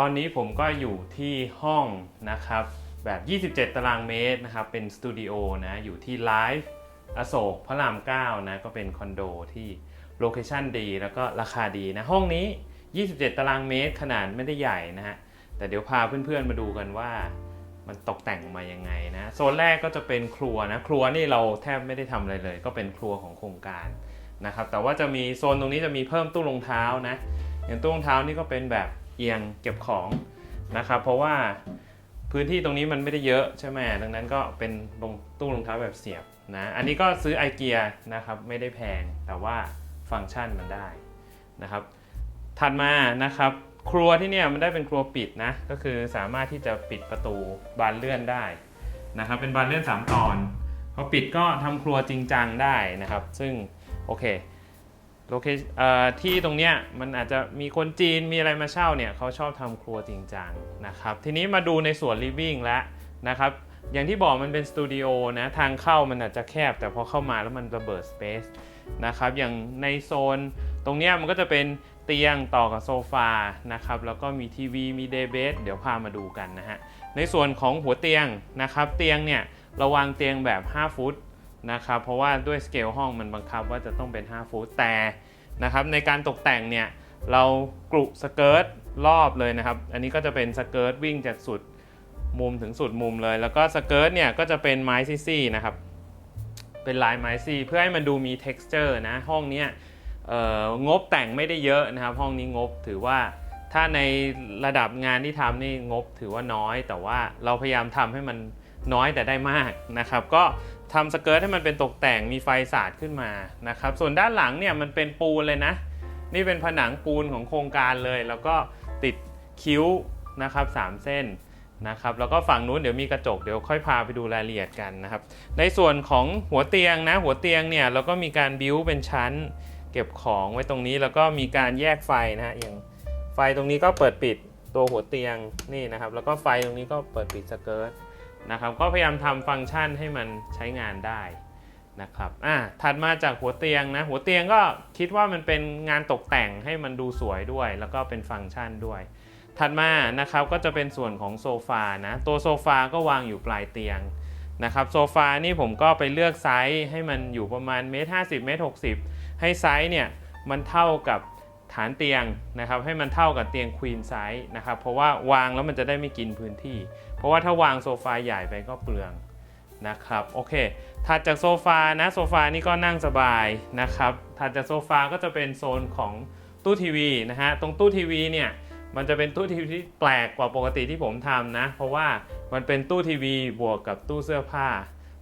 ตอนนี้ผมก็อยู่ที่ห้องนะครับแบบ 27 ตารางเมตรนะครับ เป็นสตูดิโอนะ อยู่ที่ไลฟ์อโศกพระราม 9 นะ ก็เป็นคอนโดที่โลเคชั่นดีแล้วก็ราคาดีนะ ห้องนี้ 27 ตารางเมตรขนาดไม่ได้ใหญ่นะฮะ แต่เดี๋ยวพาเพื่อนๆมาดูกันว่ามันตกแต่งมายังไงนะ โซนแรกก็จะเป็นครัวนะ ครัวนี่เราแทบไม่ได้ทำอะไรเลย ก็เป็นครัวของโครงการนะครับ แต่ว่าจะมีโซนตรงนี้จะมีเพิ่มตู้รองเท้านะ อย่างตู้รองเท้านี่ก็เป็นแบบ เอียงเก็บของนะครับ เพราะว่าพื้นที่ตรงนี้มันไม่ได้เยอะใช่ไหมดังนั้นก็เป็นรงตู้รองเท้าแบบเสียบนะ อันนี้ก็ซื้อไอเกียนะครับไม่ได้แพงแต่ว่าฟังก์ชันมันได้นะครับ ถัดมานะครับ ครัวที่เนี่ยมันได้เป็นครัวปิดนะ ก็คือสามารถที่จะปิดประตูบานเลื่อนได้นะครับ เป็นบานเลื่อน 3 ตอนพอปิดก็ทำครัวจริงจังได้นะครับ ซึ่งโอเค โลเคเอ่อที่ตรงเนี้ยมันอาจจะมีคนจีนมีอะไรมาเช่าเนี่ยเขาชอบทำครัวจริงจังนะครับ ทีนี้มาดูในส่วนลิฟวิ่งแล้วนะครับ อย่างที่บอกมันเป็นสตูดิโอนะทางเข้ามันอาจจะแคบ แต่พอเข้ามาแล้วมันระเบิดสเปซนะครับ อย่างในโซนตรงเนี้ยมันก็จะเป็นเตียงต่อกับโซฟานะครับ แล้วก็มีทีวีมีเดย์เบสเดี๋ยวพามาดูกันนะฮะ ในส่วนของหัวเตียงนะครับ เตียงเนี่ยเราวางเตียงแบบ 5 ฟุต นะครับเพราะว่าด้วยสเกลห้องมันบังคับว่าจะต้องเป็น 5 ฟุตแต่นะครับในการตกแต่งเนี่ยเรากรุสเกิร์ตรอบเลยนะครับ อันนี้ก็จะเป็นสเกิร์ตวิ่งจากสุดมุมถึงสุดมุมเลย แล้วก็สเกิร์ตเนี่ยก็จะเป็นไม้ซี่ๆนะครับ เป็นลายไม้ซี่เพื่อให้มันดูมี texture นะห้องเนี้ยงบแต่งไม่ได้เยอะนะครับ ห้องนี้งบถือว่าถ้าในระดับงานที่ทำนี่งบถือว่าน้อย แต่ว่าเราพยายามทำให้มันน้อยแต่ได้มากนะครับ ก็ ทำสเกิร์ตให้มันเป็นตกแต่งมีไฟสาดขึ้นมานะครับ ส่วนด้านหลังเนี่ยมันเป็นปูนเลยนะ นี่เป็นผนังปูนของโครงการเลย แล้วก็ติดคิ้วนะครับสามเส้นนะครับ แล้วก็ฝั่งนู้นเดี๋ยวมีกระจกเดี๋ยวค่อยพาไปดูรายละเอียดกันนะครับ ในส่วนของหัวเตียงนะ หัวเตียงเนี่ยเราก็มีการบิ้วเป็นชั้น เก็บของไว้ตรงนี้แล้วก็มีการแยกไฟนะฮะอย่างไฟตรงนี้ก็เปิดปิดตัวหัวเตียงนี่นะครับ แล้วก็ไฟตรงนี้ก็เปิดปิดสเกิร์ต นะครับก็พยายามทำฟังก์ชันให้มันใช้งานได้นะครับอะถัดมาจากหัวเตียงนะหัวเตียงก็คิดว่ามันเป็นงานตกแต่งให้มันดูสวยด้วย แล้วก็เป็นฟังก์ชันด้วย ถัดมานะครับก็จะเป็นส่วนของโซฟานะตัวโซฟาก็วางอยู่ปลายเตียงนะครับโซฟานี่ผมก็ไปเลือกไซส์ให้มันอยู่ประมาณเมตรห้าสิบเมตรหกสิบให้ไซส์เนี่ยมันเท่ากับ ฐานเตียงนะครับให้มันเท่ากับเตียงควีนไซส์นะครับเพราะว่าวางแล้วมันจะได้ไม่กินพื้นที่ เพราะว่าถ้าวางโซฟาใหญ่ไปก็เปลืองนะครับโอเคถัดจากโซฟานะโซฟานี่ก็นั่งสบายนะครับถัดจากโซฟาก็จะเป็นโซนของตู้ทีวีนะฮะตรงตู้ทีวีเนี่ยมันจะเป็นตู้ทีวีที่แปลกกว่าปกติที่ผมทำนะ เพราะว่ามันเป็นตู้ทีวีบวกกับตู้เสื้อผ้า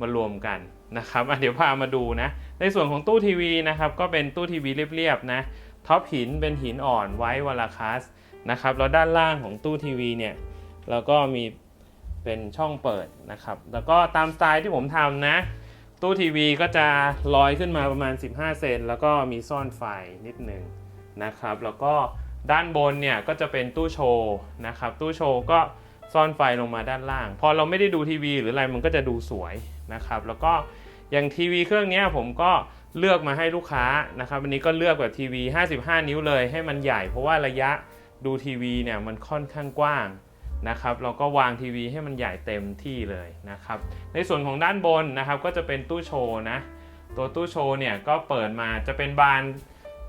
มารวมกันนะครับอะเดี๋ยวพามาดูนะในส่วนของตู้ทีวีนะครับก็เป็นตู้ทีวีเรียบๆนะ ท็อปหินเป็นหินอ่อนไว้วลาคัสนะครับแล้วด้านล่างของตู้ทีวีเนี่ยเราก็มีเป็นช่องเปิดนะครับ แล้วก็ตามสไตล์ที่ผมทำนะ ตู้ทีวีก็จะลอยขึ้นมาประมาณ 15 เซนแล้วก็มีซ่อนไฟนิดหนึ่งนะครับ แล้วก็ด้านบนเนี่ยก็จะเป็นตู้โชว์นะครับ ตู้โชว์ก็ซ่อนไฟลงมาด้านล่าง พอเราไม่ได้ดูทีวีหรืออะไรมันก็จะดูสวยนะครับ แล้วก็อย่างทีวีเครื่องนี้ผมก็ เลือกมาให้ลูกค้านะครับวันนี้ก็เลือกแบบทีวี 55 นิ้วเลยให้มันใหญ่ เพราะว่าระยะดูทีวีเนี่ยมันค่อนข้างกว้างนะครับเราก็วางทีวีให้มันใหญ่เต็มที่เลยนะครับในส่วนของด้านบนนะครับก็จะเป็นตู้โชว์นะตัวตู้โชว์เนี่ยก็เปิดมาจะเป็นบาน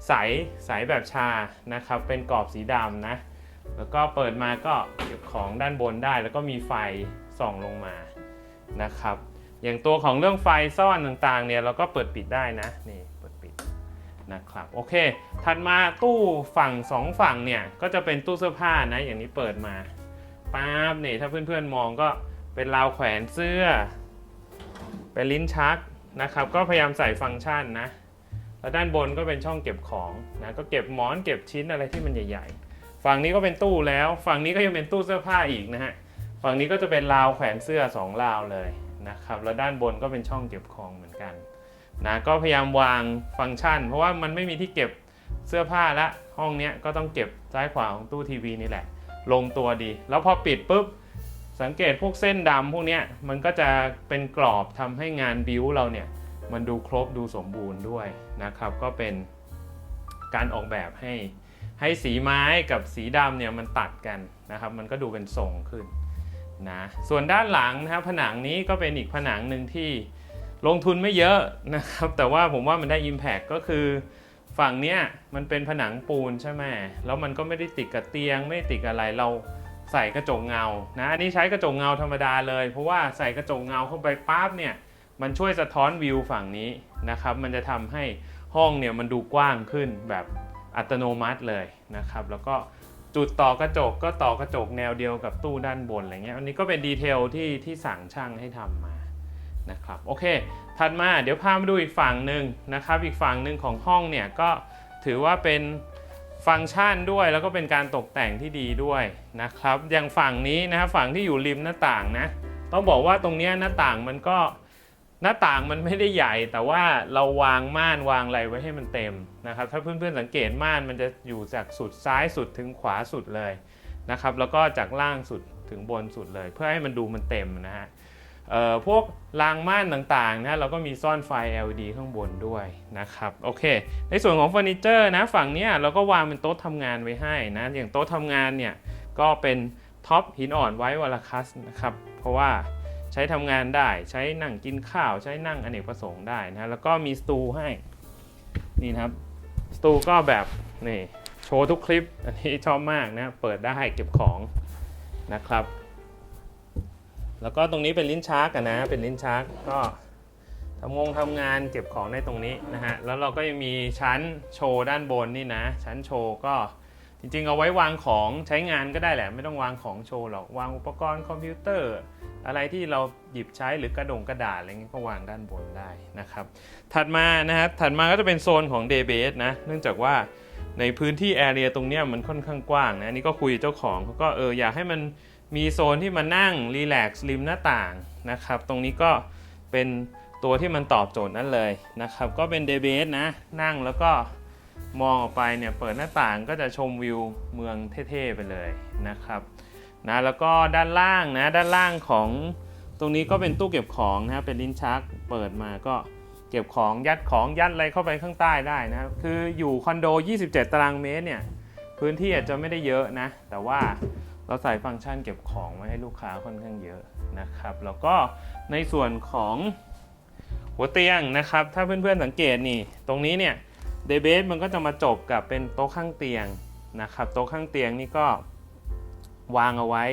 ใสใสแบบชานะครับเป็นกรอบสีดำนะแล้วก็เปิดมาก็เก็บของด้านบนได้ แล้วก็มีไฟส่องลงมานะครับ อย่างตัวของเรื่องไฟซ่อนต่างๆเนี่ยเราก็เปิดปิดได้นะนี่เปิดปิดนะครับโอเค ถัดมาตู้ฝั่งสองฝั่งเนี่ยก็จะเป็นตู้เสื้อผ้านะอย่างนี้เปิดมาป๊าบนี่ถ้าเพื่อนๆมองก็เป็นราวแขวนเสื้อ เป็นลิ้นชักนะครับ ก็พยายามใส่ฟังก์ชันนะแล้วด้านบนก็เป็นช่องเก็บของนะก็เก็บหมอนเก็บชิ้นอะไรที่มันใหญ่ ๆ ฝั่งนี้ก็เป็นตู้แล้ว ฝั่งนี้ก็ยังเป็นตู้เสื้อผ้าอีกนะฮะฝั่งนี้ก็จะเป็นราวแขวนเสื้อสองราวเลย นะครับ แล้วด้านบนก็เป็นช่องเก็บของเหมือนกันนะก็พยายามวางฟังก์ชัน เพราะว่ามันไม่มีที่เก็บเสื้อผ้าละห้องนี้ก็ต้องเก็บซ้ายขวาของตู้ทีวีนี่แหละ ลงตัวดี แล้วพอปิดปุ๊บสังเกตพวกเส้นดำพวกนี้มันก็จะเป็นกรอบทำให้งานบิวเราเนี่ยมันดูครบดูสมบูรณ์ด้วยนะครับ ก็เป็นการออกแบบให้ให้สีไม้กับสีดำเนี่ยมันตัดกันนะครับ มันก็ดูเป็นทรงขึ้น นะส่วนด้านหลังนะครับผนังนี้ก็เป็นอีกผนังหนึ่งที่ลงทุนไม่เยอะนะครับแต่ว่าผมว่ามันได้ Impact ก็คือฝั่งเนี้ยมันเป็นผนังปูนใช่ไหมแล้วมันก็ไม่ได้ติดกับเตียง ไม่ได้ติดกับอะไรเราใส่กระจกเงานะอันนี้ใช้กระจกเงาธรรมดาเลย เพราะว่าใส่กระจกเงาเข้าไปปั๊บเนี่ยมันช่วยสะท้อนวิวฝั่งนี้นะครับมันจะทำให้ห้องเนี่ยมันดูกว้างขึ้นแบบอัตโนมัติเลยนะครับ แล้วก็ จุดต่อกระจกก็ต่อกระจกแนวเดียวกับตู้ด้านบนอะไรเงี้ยอันนี้ก็เป็นดีเทลที่ที่สั่งช่างให้ทำมานะครับโอเค ถัดมาเดี๋ยวพามาดูอีกฝั่งหนึ่งนะครับอีกฝั่งหนึ่งของห้องเนี่ยก็ถือว่าเป็นฟังก์ชันด้วยแล้วก็เป็นการตกแต่งที่ดีด้วยนะครับอย่างฝั่งนี้นะครับฝั่งที่อยู่ริมหน้าต่างนะต้องบอกว่าตรงเนี้ยหน้าต่างมันก็ หน้าต่างมันไม่ได้ใหญ่แต่ว่าเราวางม่านวางอะไรไว้ให้มันเต็มนะครับถ้าเพื่อนๆสังเกตม่านมันจะอยู่จากสุดซ้ายสุดถึงขวาสุดเลยนะครับแล้วก็จากล่างสุดถึงบนสุดเลย เพื่อให้มันดูมันเต็มนะฮะพวกรางม่านต่างๆนะเราก็มีซ่อนไฟ LED ข้างบนด้วยนะครับโอเค ในส่วนของเฟอร์นิเจอร์นะฝั่งนี้เราก็วางเป็นโต๊ะทำงานไว้ให้นะอย่างโต๊ะทำงานเนี่ยก็เป็นท็อปหินอ่อนไว้วาลาคัสนะครับเพราะว่า ช้ทำงานได้ ใช้นั่งกินข้าว ใช้นั่งอเนกประสงค์ได้นะแล้วก็มีสตูให้ นี่นะครับ สตูก็แบบนี่โชว์ทุกคลิป อันนี้ชอบมากนะ เปิดได้เก็บของนะครับ แล้วก็ตรงนี้เป็นลิ้นชักนะ เป็นลิ้นชักก็ทำงงทำงานเก็บของได้ตรงนี้นะฮะ แล้วเราก็ยังมีชั้นโชว์ด้านบนนี่นะ ชั้นโชว์ก็จริงๆ เอาไว้วางของใช้งานก็ได้แหละ ไม่ต้องวางของโชว์หรอก วางอุปกรณ์คอมพิวเตอร์ อะไรที่เราหยิบใช้หรือกระดงกระดาษอะไรเงี้ยก็วางด้านบนได้นะครับ ถัดมานะครับถัดมาก็จะเป็นโซนของ Daybase นะเนื่องจากว่าในพื้นที่แอเรียตรงเนี้ยมันค่อนข้างกว้างนะนี่ก็คุยกับเจ้าของเขาก็เอออยากให้มันมีโซนที่มานั่งรีแลกซ์ริมหน้าต่างนะครับตรงนี้ก็เป็นตัวที่มันตอบโจทย์นั่นเลยนะครับก็เป็นเดเบสนะนั่งแล้วก็มองออกไปเนี่ยเปิดหน้าต่างก็จะชมวิวเมืองเท่ๆไปเลยนะครับ นะแล้วก็ด้านล่างนะด้านล่างของตรงนี้ก็เป็นตู้เก็บของนะเป็นลิ้นชักเปิดมาก็เก็บของยัดของยัดอะไรเข้าไปข้างใต้ได้นะครับคืออยู่คอนโด 27 ตารางเมตรเนี่ยพื้นที่อาจจะไม่ได้เยอะนะ แต่ว่าเราใส่ฟังก์ชันเก็บของไว้ให้ลูกค้าค่อนข้างเยอะนะครับ แล้วก็ในส่วนของหัวเตียงนะครับ ถ้าเพื่อนๆสังเกตนี่ ตรงนี้เนี่ยเดเบสมันก็จะมาจบกับเป็นโต๊ะข้างเตียงนะครับ โต๊ะข้างเตียงนี่ก็ วางเอาไว้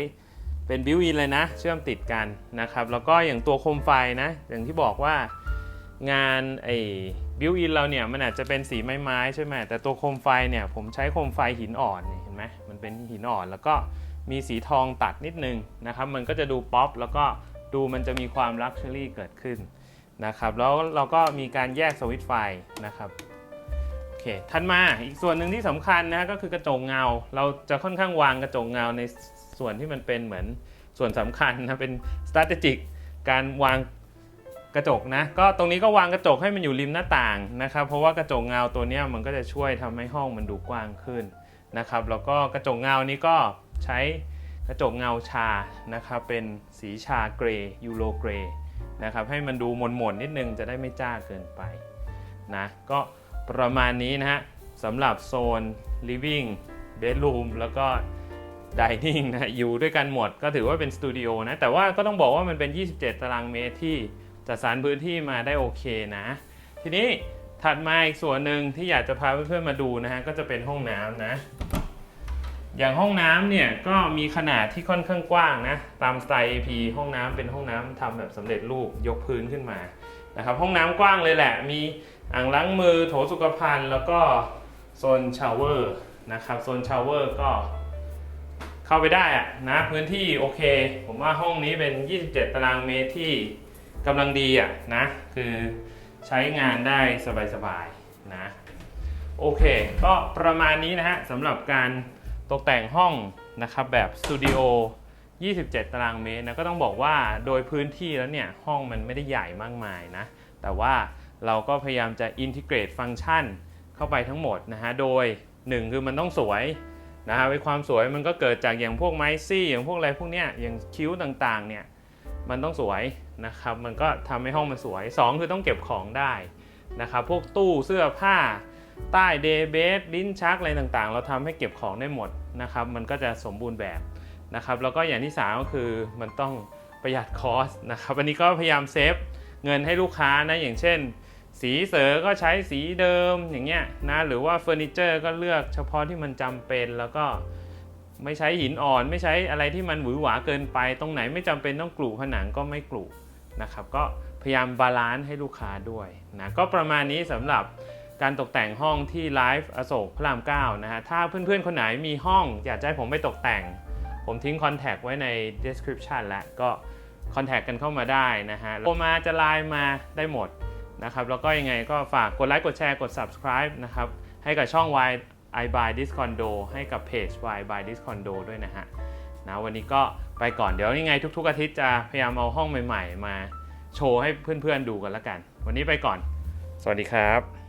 เป็นบิวอินเลยนะ เชื่อมติดกันนะครับ แล้วก็อย่างตัวโคมไฟนะ อย่างที่บอกว่างานไอ้บิวอินเราเนี่ยมันอาจจะเป็นสีไม้ๆใช่ไหมแต่ตัวโคมไฟเนี่ยผมใช้โคมไฟหินอ่อนเห็นไหมมันเป็นหินอ่อนแล้วก็มีสีทองตัดนิดนึงนะครับ มันก็จะดูป๊อปแล้วก็ดูมันจะมีความลักชัวรี่เกิดขึ้นนะครับ แล้วเราก็มีการแยกสวิตช์ไฟนะครับ คถัดมาอีกส่วนหนึ่งที่สำคัญนะก็คือกระจกเงา เราจะค่อนข้างวางกระจกเงาในส่วนที่มันเป็นเหมือนส่วนสำคัญนะเป็น strategic การวางกระจกนะก็ตรงนี้ก็วางกระจกให้มันอยู่ริมหน้าต่างนะครับเพราะว่ากระจกเงาตัวนี้มันก็จะช่วยทำให้ห้องมันดูกว้างขึ้นนะครับแล้วก็กระจกเงานี้ก็ใช้กระจกเงาชานะครับเป็นสีชาเกรย์ยูโรเกรย์นะครับให้มันดูหม่นๆนิดนึงจะได้ไม่จ้าเกินไปนะก็ ประมาณนี้นะฮะสำหรับโซน living bedroom แล้วก็ dining นะอยู่ด้วยกันหมดก็ถือว่าเป็นสตูดิโอนะแต่ว่าก็ต้องบอกว่ามันเป็น 27 ตารางเมตรที่จัดสรรพื้นที่มาได้โอเคนะ ทีนี้ถัดมาอีกส่วนหนึ่งที่อยากจะพาเพื่อนๆมาดูนะฮะก็จะเป็นห้องน้ำนะ อย่างห้องน้ำเนี่ยก็มีขนาดที่ค่อนข้างกว้างนะตามสไตล์ AP ห้องน้ำเป็นห้องน้ำทำแบบสำเร็จรูปยกพื้นขึ้นมานะครับห้องน้ำกว้างเลยแหละมี อ่างล้างมือโถสุขภัณฑ์แล้วก็โซนชาวเวอร์นะครับโซนชาวเวอร์ก็เข้าไปได้อะนะพื้นที่โอเค ผมว่าห้องนี้เป็น 27 ตารางเมตรที่กำลังดีอะนะคือใช้งานได้สบายๆนะโอเค ก็ประมาณนี้นะฮะสำหรับการตกแต่งห้องนะครับแบบสตูดิโอ 27 ตารางเมตรนะก็ต้องบอกว่าโดยพื้นที่แล้วเนี่ยห้องมันไม่ได้ใหญ่มากมายนะ แต่ว่า เราก็พยายามจะอินทิเกรตฟังก์ชันเข้าไปทั้งหมดนะฮะ โดย 1 คือมันต้องสวยนะฮะไว้ความสวยมันก็เกิดจากอย่างพวกไม้ซี่อย่างพวกอะไรพวกเนี้ยอย่างคิ้วต่างๆเนี่ยมันต้องสวยนะครับ มันก็ทำให้ห้องมันสวย 2 คือต้องเก็บของได้นะครับ พวกตู้เสื้อผ้า ใต้เดย์เบสลิ้นชักอะไรต่างๆ เราทำให้เก็บของได้หมดนะครับ มันก็จะสมบูรณ์แบบนะครับ แล้วก็อย่างที่สามก็คือมันต้องประหยัดคอสนะครับ อันนี้ก็พยายามเซฟเงินให้ลูกค้านะ อย่างเช่น สีเสอก็ใช้สีเดิมอย่างเงี้ยนะหรือว่าเฟอร์นิเจอร์ก็เลือกเฉพาะที่มันจำเป็นแล้วก็ไม่ใช้หินอ่อน ไม่ใช้อะไรที่มันหวือหวาเกินไป ตรงไหนไม่จำเป็นต้องกลูผนังก็ไม่กลูนะครับก็พยายามบาลานซ์ให้ลูกค้าด้วยนะก็ประมาณนี้สำหรับการตกแต่งห้องที่ไลฟ์อโศกพระราม9นะฮะถ้าเพื่อนๆ คนไหนมีห้องอยากให้ผมไปตกแต่ง ผมทิ้งคอนแทคไว้ใน description แล้วก็คอนแทคกันเข้ามาได้นะฮะโทรมาจะไลน์มาได้หมด นะครับแล้วก็ยังไงก็ฝากกดไลค์กดแชร์กด subscribe นะครับให้กับช่อง Y I Buy This Condo ให้กับเพจ Y Buy This Condo ด้วยนะฮะนะวันนี้ก็ไปก่อนเดี๋ยวยังไงทุกๆอาทิตย์จะพยายามเอาห้องใหม่ ๆ มาโชว์ให้เพื่อนๆดูกันละกัน วันนี้ไปก่อน สวัสดีครับ